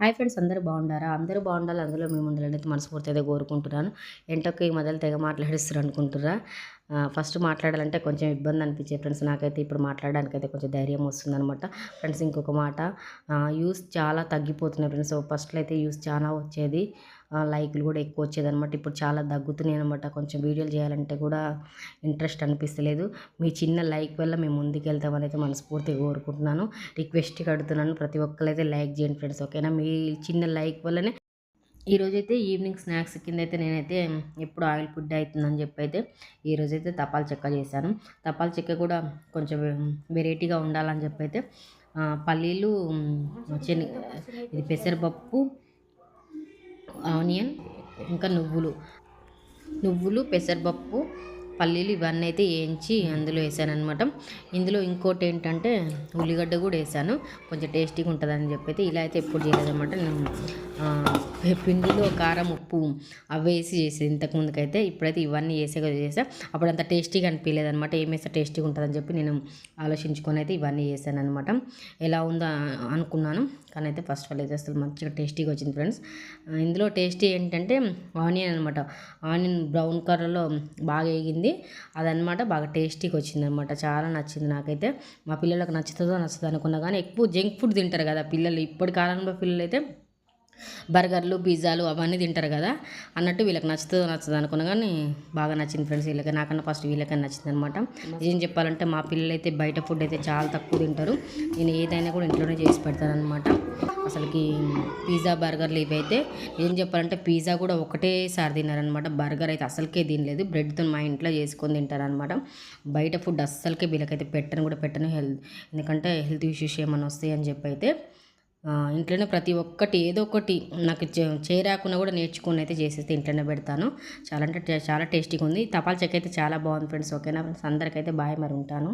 Hi friends అందరూ బాగుండారా? అందరూ బాగుండాలి. అందులో మేము ఉండాలని అయితే మనస్ఫూర్తి అయితే కోరుకుంటున్నాను. ఎంటొక్క ఈ మొదలు తెగ మాట్లాడిస్తారు అనుకుంటురా ఫస్ట్ మాట్లాడాలంటే కొంచెం ఇబ్బంది అనిపించే ఫ్రెండ్స్ నాకైతే ఇప్పుడు మాట్లాడడానికి అయితే కొంచెం ధైర్యం వస్తుందనమాట ఫ్రెండ్స్ ఇంకొక మాట యూస్ చాలా తగ్గిపోతున్నాయి ఫ్రెండ్స్. ఫస్ట్లో అయితే యూస్ చాలా వచ్చేది. లైక్లు కూడా ఎక్కువ వచ్చేది అనమాట ఇప్పుడు చాలా తగ్గుతున్నాయి అనమాట కొంచెం వీడియోలు చేయాలంటే కూడా ఇంట్రెస్ట్ అనిపిస్తలేదు. మీ చిన్న లైక్ వల్ల మేము ముందుకెళ్తామని అయితే మనస్ఫూర్తిగా కోరుకుంటున్నాను. రిక్వెస్ట్ కడుతున్నాను. ప్రతి ఒక్కరైతే లైక్ చేయండి ఫ్రెండ్స్ ఓకేనా? మీ చిన్న లైక్ వల్లనే ఈరోజైతే ఈవినింగ్ స్నాక్స్ కింద అయితే నేనైతే ఎప్పుడు ఆయిల్ ఫుడ్ అవుతుందని చెప్పి అయితే ఈరోజైతే తపాల చెక్క చేశాను. తపాల చెక్క కూడా కొంచెం వెరైటీగా ఉండాలని చెప్పి అయితే పల్లీలు శని ఇది పెసరపప్పు ఆనియన్ ఇంకా నువ్వులు. నువ్వులు పెసరపప్పు పల్లీలు ఇవన్నీ అయితే వేయించి అందులో వేసాను అనమాట ఇందులో ఇంకోటి ఏంటంటే ఉల్లిగడ్డ కూడా వేసాను. కొంచెం టేస్టీగా ఉంటుందని చెప్పి అయితే ఇలా అయితే ఎప్పుడు చేయలేదన్నమాట. నేను పిండిలో కారం ఉప్పు అవి వేసి చేసేది. ఇంతకు ముందుకైతే ఇప్పుడైతే ఇవన్నీ వేసే చేసా అప్పుడు అంత టేస్టీగా అనిపించలేదు అనమాట ఏం వేస్తే టేస్టీగా ఉంటుందని చెప్పి నేను ఆలోచించుకొని అయితే ఇవన్నీ చేశాను అనమాట ఎలా ఉందో అనుకున్నాను. కానీ అయితే ఫస్ట్ ఆఫ్ ఆల్ అయితే అసలు మంచిగా టేస్టీగా వచ్చింది ఫ్రెండ్స్. ఇందులో టేస్టీ ఏంటంటే ఆనియన్ అనమాట ఆనియన్ బ్రౌన్ కలర్లో బాగా వేగింది. అదనమాట బాగా టేస్టీగా వచ్చింది అనమాట చాలా నచ్చింది నాకైతే. మా పిల్లలకు నచ్చుతుందో నచ్చుతుందో అనుకున్నా కానీ ఎక్కువ జంక్ ఫుడ్ తింటారు కదా పిల్లలు. ఇప్పటి కాలంలో పిల్లలు అయితే బర్గర్లు పిజ్జాలు అవన్నీ తింటారు కదా. అన్నట్టు వీళ్ళకి నచ్చుతుందో నచ్చదు అనుకున్నా కానీ బాగా నచ్చింది ఫ్రెండ్స్ వీళ్ళకి. నాకన్నా ఫస్ట్ వీళ్ళకన్నా నచ్చింది అనమాట ఏం చెప్పాలంటే మా పిల్లలు అయితే బయట ఫుడ్ అయితే చాలా తక్కువ తింటారు. నేను ఏదైనా కూడా ఇంట్లోనే చేసి పెడతాను అనమాట అసలుకి పిజ్జా బర్గర్లు ఇవైతే ఏం చెప్పాలంటే పిజ్జా కూడా ఒకటేసారి తిన్నారనమాట బర్గర్ అయితే అసలుకే తినలేదు. బ్రెడ్తో మా ఇంట్లో చేసుకొని తింటారనమాట బయట ఫుడ్ అస్సలకే వీళ్ళకైతే పెట్టను కూడా పెట్టను హెల్త్ ఎందుకంటే హెల్త్ ఇష్యూస్ ఏమైనా వస్తాయి అని చెప్పి అయితే ఇంట్లోనే ప్రతి ఒక్కటి ఏదో ఒకటి నాకు చేయరాకుండా కూడా నేర్చుకుని అయితే చేసేస్తే ఇంట్లోనే పెడతాను. చాలా అంటే చాలా టేస్టీగా ఉంది తపాల చెక్క అయితే చాలా బాగుంది ఫ్రెండ్స్. ఓకేనా? ఫ్రెండ్స్ అందరికైతే బాయ్ మరి ఉంటాను.